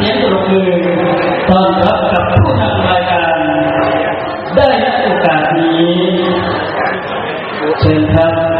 เสียงปรบมือตอนรับกับผู้นำรายการ ได้โอกาสนี้เชิญครับ